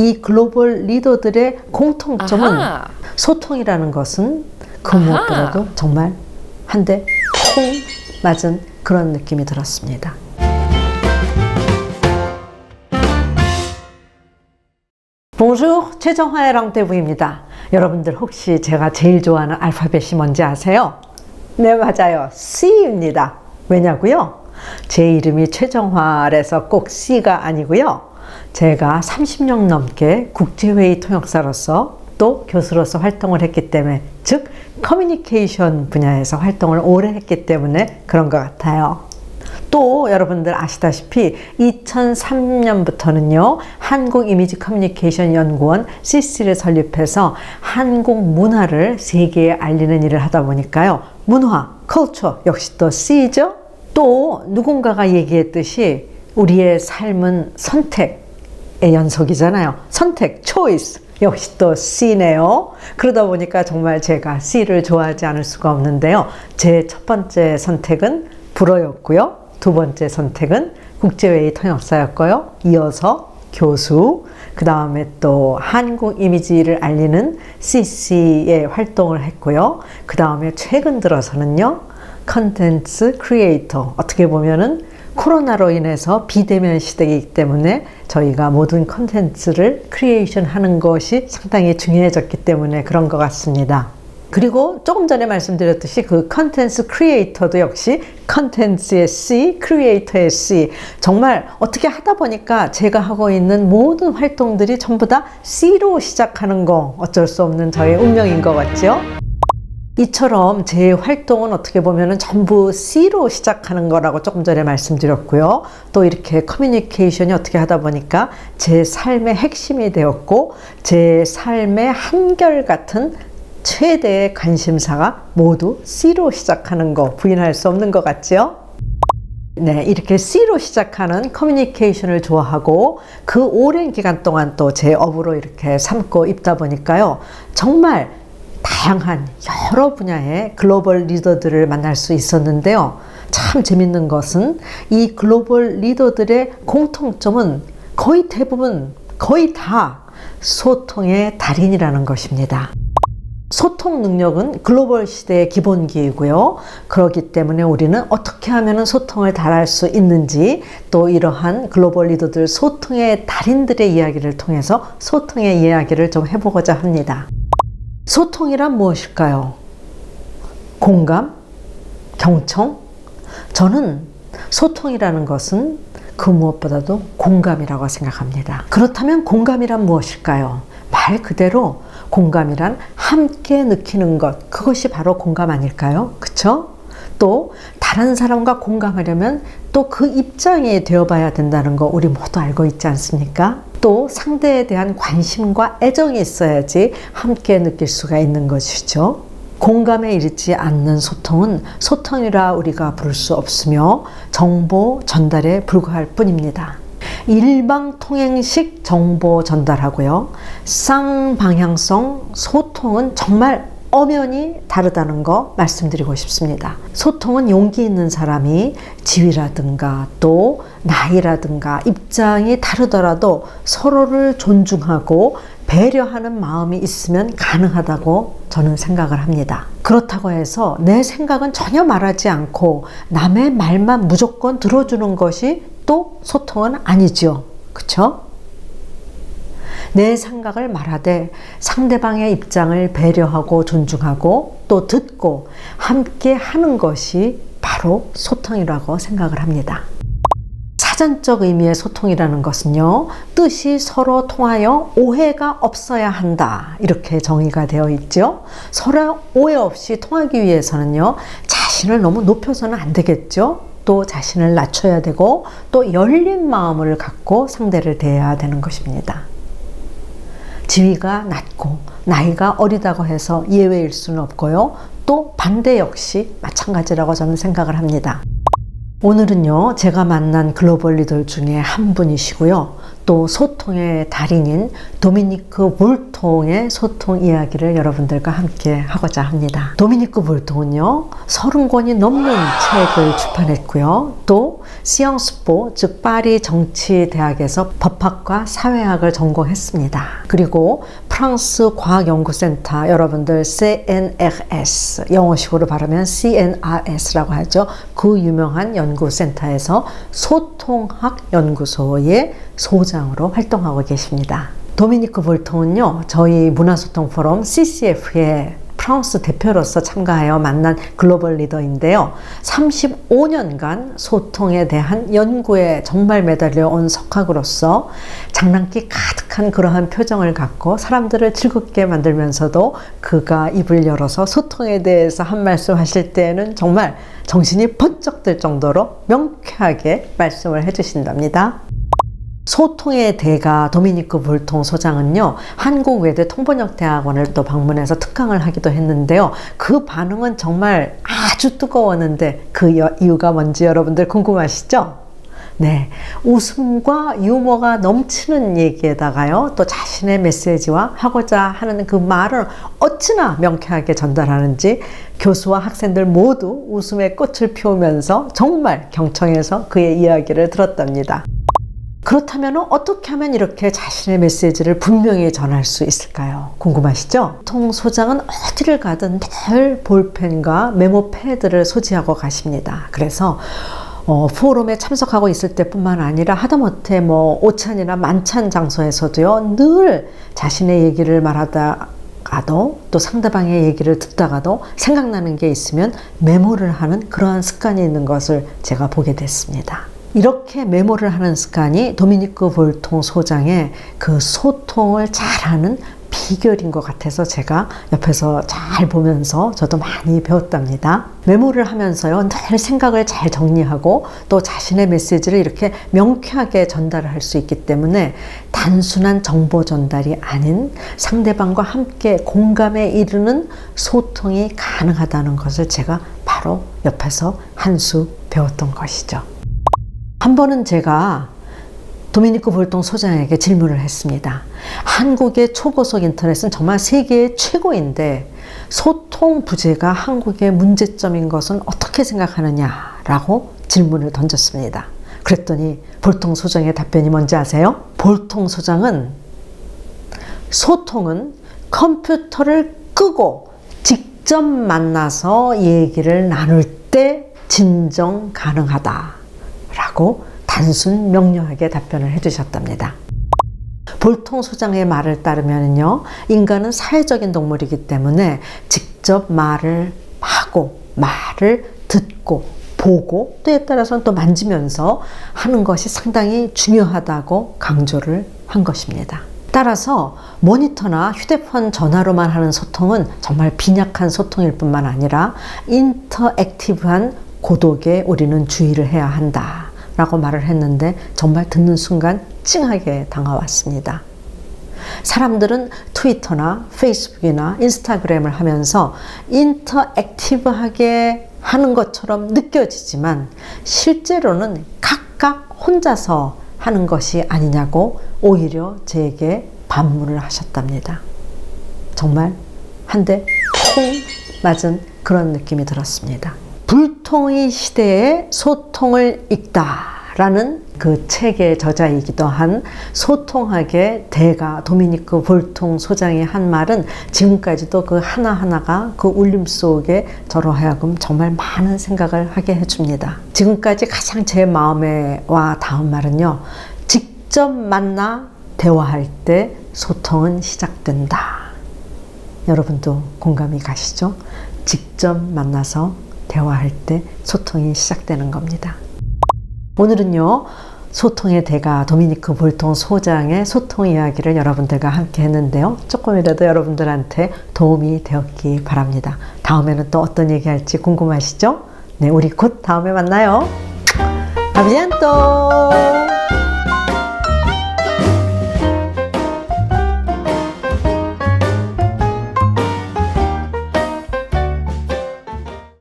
이 글로벌 리더들의 공통점은 아하. 소통이라는 것은 그. 무엇보다도 정말 한 대 콩 맞은 그런 느낌이 들었습니다. 봉주 최정화의 랑데부입니다. 여러분들 혹시 제가 제일 좋아하는 알파벳이 뭔지 아세요? 네, 맞아요. C입니다. 왜냐고요? 제 이름이 최정화라서 꼭 C가 아니고요. 제가 30년 넘게 국제회의 통역사로서 또 교수로서 활동을 했기 때문에 즉 커뮤니케이션 분야에서 활동을 오래 했기 때문에 그런 것 같아요. 또 여러분들 아시다시피 2003년부터는요 한국 이미지 커뮤니케이션 연구원 CC를 설립해서 한국 문화를 세계에 알리는 일을 하다 보니까요 문화, 컬처 역시 또 C죠. 또 누군가가 얘기했듯이 우리의 삶은 선택의 연속이잖아요. 선택, choice. 역시 또 C네요. 그러다 보니까 정말 제가 C를 좋아하지 않을 수가 없는데요. 제 첫 번째 선택은 불어였고요. 두 번째 선택은 국제회의 통역사였고요. 이어서 교수, 그 다음에 또 한국 이미지를 알리는 CC의 활동을 했고요. 그 다음에 최근 들어서는요, 컨텐츠 크리에이터. 어떻게 보면은 코로나로 인해서 비대면 시대이기 때문에 저희가 모든 컨텐츠를 크리에이션 하는 것이 상당히 중요해졌기 때문에 그런 것 같습니다. 그리고 조금 전에 말씀드렸듯이 그 컨텐츠 크리에이터도 역시 컨텐츠의 C, 크리에이터의 C. 정말 어떻게 하다 보니까 제가 하고 있는 모든 활동들이 전부 다 C로 시작하는 거 어쩔 수 없는 저의 운명인 것 같죠? 이처럼 제 활동은 어떻게 보면 전부 C로 시작하는 거라고 조금 전에 말씀드렸고요. 또 이렇게 커뮤니케이션이 어떻게 하다 보니까 제 삶의 핵심이 되었고, 제 삶의 한결같은 최대의 관심사가 모두 C로 시작하는 거 부인할 수 없는 것 같죠? 네, 이렇게 C로 시작하는 커뮤니케이션을 좋아하고 그 오랜 기간 동안 또 제 업으로 이렇게 삼고 있다 보니까요. 정말 다양한 여러 분야의 글로벌 리더들을 만날 수 있었는데요. 참 재밌는 것은 이 글로벌 리더들의 공통점은 거의 대부분, 거의 다 소통의 달인이라는 것입니다. 소통 능력은 글로벌 시대의 기본기이고요. 그렇기 때문에 우리는 어떻게 하면 소통을 잘할 수 있는지 또 이러한 글로벌 리더들 소통의 달인들의 이야기를 통해서 소통의 이야기를 좀 해보고자 합니다. 소통이란 무엇일까요? 공감? 경청? 저는 소통이라는 것은 그 무엇보다도 공감이라고 생각합니다. 그렇다면 공감이란 무엇일까요? 말 그대로 공감이란 함께 느끼는 것, 그것이 바로 공감 아닐까요? 그쵸? 또 다른 사람과 공감하려면 또 그 입장이 되어봐야 된다는 거 우리 모두 알고 있지 않습니까? 또 상대에 대한 관심과 애정이 있어야지 함께 느낄 수가 있는 것이죠. 공감에 이르지 않는 소통은 소통이라 우리가 부를 수 없으며 정보 전달에 불과할 뿐입니다. 일방통행식 정보 전달하고요. 쌍방향성 소통은 정말 엄연히 다르다는 거 말씀드리고 싶습니다. 소통은 용기 있는 사람이 지위라든가 또 나이라든가 입장이 다르더라도 서로를 존중하고 배려하는 마음이 있으면 가능하다고 저는 생각을 합니다. 그렇다고 해서 내 생각은 전혀 말하지 않고 남의 말만 무조건 들어주는 것이 또 소통은 아니죠. 그쵸? 내 생각을 말하되 상대방의 입장을 배려하고 존중하고 또 듣고 함께 하는 것이 바로 소통이라고 생각을 합니다. 사전적 의미의 소통이라는 것은요, 뜻이 서로 통하여 오해가 없어야 한다. 이렇게 정의가 되어 있죠. 서로 오해 없이 통하기 위해서는요, 자신을 너무 높여서는 안 되겠죠. 또 자신을 낮춰야 되고, 또 열린 마음을 갖고 상대를 대해야 되는 것입니다. 지위가 낮고 나이가 어리다고 해서 예외일 수는 없고요. 또 반대 역시 마찬가지라고 저는 생각을 합니다. 오늘은요, 제가 만난 글로벌 리더 중에 한 분이시고요. 또 소통의 달인인 도미니크 볼통의 소통 이야기를 여러분들과 함께 하고자 합니다. 도미니크 볼통은요, 30권이 넘는 책을 출판했고요. 또 시앙스포, 즉 파리 정치대학에서 법학과 사회학을 전공했습니다. 그리고 프랑스 과학연구센터 여러분들 CNRS 영어식으로 발음하면 CNRS라고 하죠. 그 유명한 연 구센터에서 소통학 연구소의 소장으로 활동하고 계십니다. 도미니크 볼통은요, 저희 문화소통 포럼 CCF에 프랑스 대표로서 참가하여 만난 글로벌 리더인데요. 35년간 소통에 대한 연구에 정말 매달려 온 석학으로서 장난기 가득한 그러한 표정을 갖고 사람들을 즐겁게 만들면서도 그가 입을 열어서 소통에 대해서 한 말씀 하실 때에는 정말 정신이 번쩍 들 정도로 명쾌하게 말씀을 해주신답니다. 소통의 대가 도미니크 볼통 소장은요 한국 외대 통번역대학원을 또 방문해서 특강을 하기도 했는데요 그 반응은 정말 아주 뜨거웠는데 그 여, 이유가 뭔지 여러분들 궁금하시죠? 네, 웃음과 유머가 넘치는 얘기에다가요, 또 자신의 메시지와 하고자 하는 그 말을 어찌나 명쾌하게 전달하는지 교수와 학생들 모두 웃음의 꽃을 피우면서 정말 경청해서 그의 이야기를 들었답니다. 그렇다면 어떻게 하면 이렇게 자신의 메시지를 분명히 전할 수 있을까요? 궁금하시죠? 통 소장은 어디를 가든 늘 볼펜과 메모 패드를 소지하고 가십니다. 그래서 어, 포럼에 참석하고 있을 때뿐만 아니라 하다못해 뭐 오찬이나 만찬 장소에서도요 늘 자신의 얘기를 말하다 가도 또 상대방의 얘기를 듣다가도 생각나는 게 있으면 메모를 하는 그러한 습관이 있는 것을 제가 보게 됐습니다. 이렇게 메모를 하는 습관이 도미니크 볼통 소장의 그 소통을 잘하는 비결인 것 같아서 제가 옆에서 잘 보면서 저도 많이 배웠답니다. 메모를 하면서요, 늘 생각을 잘 정리하고 또 자신의 메시지를 이렇게 명쾌하게 전달을 할 수 있기 때문에 단순한 정보 전달이 아닌 상대방과 함께 공감에 이르는 소통이 가능하다는 것을 제가 바로 옆에서 한 수 배웠던 것이죠. 한 번은 제가 도미니크 볼통 소장에게 질문을 했습니다. 한국의 초고속 인터넷은 정말 세계의 최고인데 소통 부재가 한국의 문제점인 것은 어떻게 생각하느냐라고 질문을 던졌습니다. 그랬더니 볼통 소장의 답변이 뭔지 아세요? 볼통 소장은 소통은 컴퓨터를 끄고 직접 만나서 얘기를 나눌 때 진정 가능하다. 라고 단순 명료하게 답변을 해주셨답니다. 볼통 소장의 말을 따르면요, 인간은 사회적인 동물이기 때문에 직접 말을 하고, 말을 듣고, 보고, 때에 따라서는 또 만지면서 하는 것이 상당히 중요하다고 강조를 한 것입니다. 따라서 모니터나 휴대폰 전화로만 하는 소통은 정말 빈약한 소통일 뿐만 아니라 인터액티브한 고독에 우리는 주의를 해야 한다. 라고 말을 했는데 정말 듣는 순간 찡하게 당황왔습니다. 사람들은 트위터나 페이스북이나 인스타그램을 하면서 인터액티브하게 하는 것처럼 느껴지지만 실제로는 각각 혼자서 하는 것이 아니냐고 오히려 제게 반문을 하셨답니다. 정말 한 대 콩 맞은 그런 느낌이 들었습니다. 불통의 시대에 소통을 읽다라는 그 책의 저자이기도 한 소통학의 대가 도미니크 볼통 소장이 한 말은 지금까지도 그 하나하나가 그 울림 속에 저로 하여금 정말 많은 생각을 하게 해줍니다. 지금까지 가장 제 마음에 와 닿은 말은요. 직접 만나 대화할 때 소통은 시작된다. 여러분도 공감이 가시죠? 직접 만나서 대화할 때 소통이 시작되는 겁니다. 오늘은요, 소통의 대가 도미니크 볼통 소장의 소통 이야기를 여러분들과 함께 했는데요. 조금이라도 여러분들한테 도움이 되었기 바랍니다. 다음에는 또 어떤 얘기 할지 궁금하시죠? 네, 우리 곧 다음에 만나요. 아비안또!